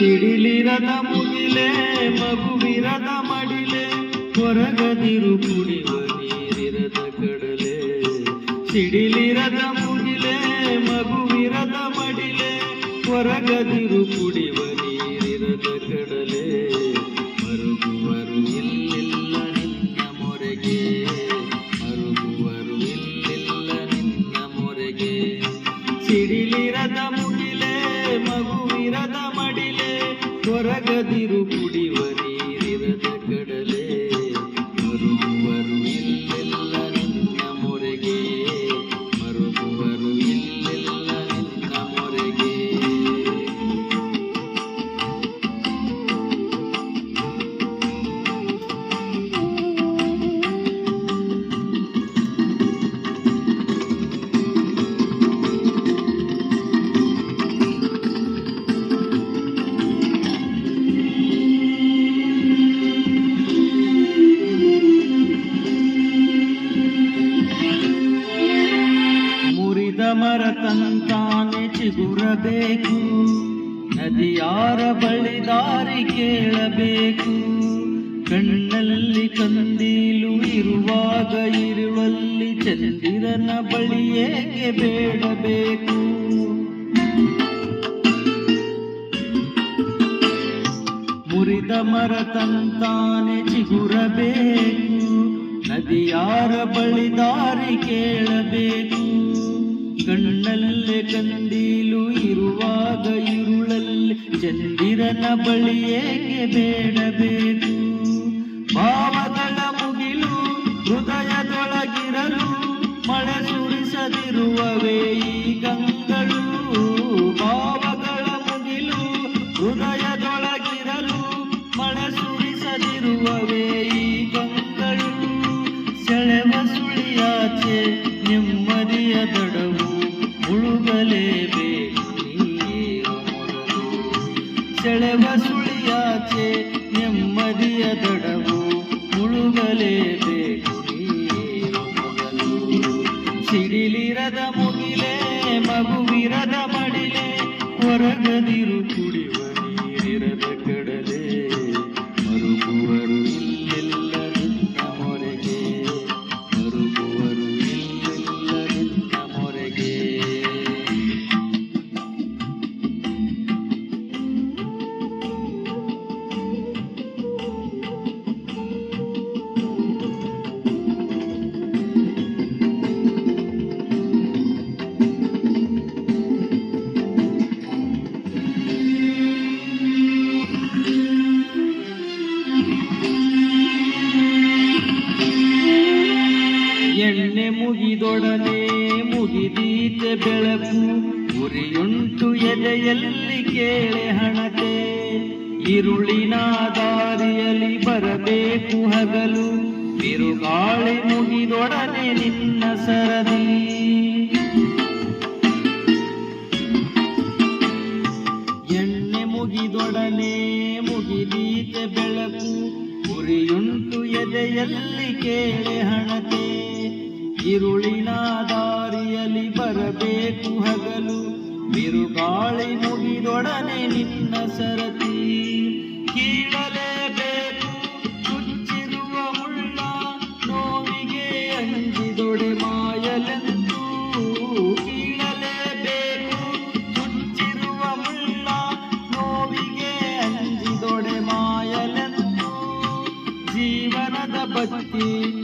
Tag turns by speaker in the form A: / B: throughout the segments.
A: ಸಿಡಿಲಿರದ ಮುಗಿಲೆ ಮಗುವಿರದ ಮಡಿಲೆ ಹೊರಗದಿರು ಕುಡಿವ ನೀರಿರದ ಕಡಲೆ. ಸಿಡಿಲಿರದ ಮುಗಿಲೆ ಮಗುವಿರದ ಮಡಿಲೆ ಹೊರಗದಿರು ಕುಡಿವ ಹೊರಗದಿರು ಕುಡಿವ ಮರ ತಂತಾನೆ ಚಿಗುರಬೇಕು. ನದಿಯಾರ ಬಳಿದಾರಿ ಕೇಳಬೇಕು. ಕಣ್ಣಲ್ಲಿ ಕಂದೀಲು ಇರುವಾಗ ಇರುವಲ್ಲಿ ಚಂದಿರನ ಬಳಿ ಏಕೆ ಬೇಡಬೇಕು? ಮುರಿದ ಮರ ತಂತಾನೆ ಚಿಗುರಬೇಕು. ನದಿಯಾರ ಬಳಿದಾರಿ ಕೇಳಬೇಕು. ಕಣ್ಣಲ್ಲೇ ಕಂದೀಲು ಇರುವಾಗ ಇರುಳಲ್ಲಿ ಚಂದಿರನ ಏಕೆ ಬೇಡಬೇಕು? ಭಾವಗಳ ಮುಗಿಲು ಹೃದಯದೊಳಗಿರಲು ಮಳೆ ಸುರಿಸದಿರುವವೇ ಈ ಗಂಗಳು? ಭಾವಗಳ ಮುಗಿಲು ಹೃದಯದೊಳಗಿರಲು ಮಳೆ ಸುರಿಸದಿರುವವೇ ಸೆಳೆವ ಸುಳಿಯಾಚೆ ನೆಮ್ಮದಿಯ ದಡವು ಮುಳುಗಲೇಬೇಕು ಸಿಡಿಲಿರದ ಮುಗಿಲೆ ಮಗುವಿರದ ಮಡಿಲೆ ಹೊರಗದಿರು ಮುಗಿದೊಡನೆ ಮುಗಿದೀತೆ ಬೆಳಕು ಉರಿಯುಂಟು ಎದೆಯಲ್ಲಿ ಕೇಳೆ ಹಣತೆ. ಇರುಳಿನ ದಾರಿಯಲ್ಲಿ ಬರಬೇಕು ಹಗಲು. ಬಿರುಗಾಳಿ ಮುಗಿದೊಡನೆ ನಿನ್ನ ಸರದಿ. ಎಣ್ಣೆ ಮುಗಿದೊಡನೆ ಮುಗಿದೀತೆ ಬೆಳಕು ಉರಿಯುಂಟು ಎದೆಯಲ್ಲಿ ಕೇಳೆ ಹಣತೆ. ಇರುಳಿನ ದಾರಿಯಲ್ಲಿ ಬರಬೇಕು ಹಗಲು. ಬಿರುಗಾಳಿ ಮುಗಿದೊಡನೆ ನಿನ್ನ ಸರತಿ. ಕೀಳಲೇಬೇಕು, ಚುಚ್ಚಿರುವ ಮುಳ್ಳ ನೋವಿಗೆ ಅಂಜಿದೊಡೆ ಮಾಯಲೆಂದು. ಕೀಳಲೇಬೇಕು, ಚುಚ್ಚಿರುವ ಮುಳ್ಳ ನೋವಿಗೆ ಅಂಜಿದೊಡೆ ಮಾಯಲೆಂದು. ಜೀವನದ ಬತ್ತಿ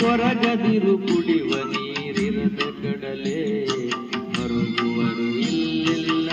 A: ಕೊರಗದಿರು ಕುಡಿವ ನೀರಿರದ ಕಡಲೆ ಬರುವವರು ಇಲ್ಲೆಲ್ಲ.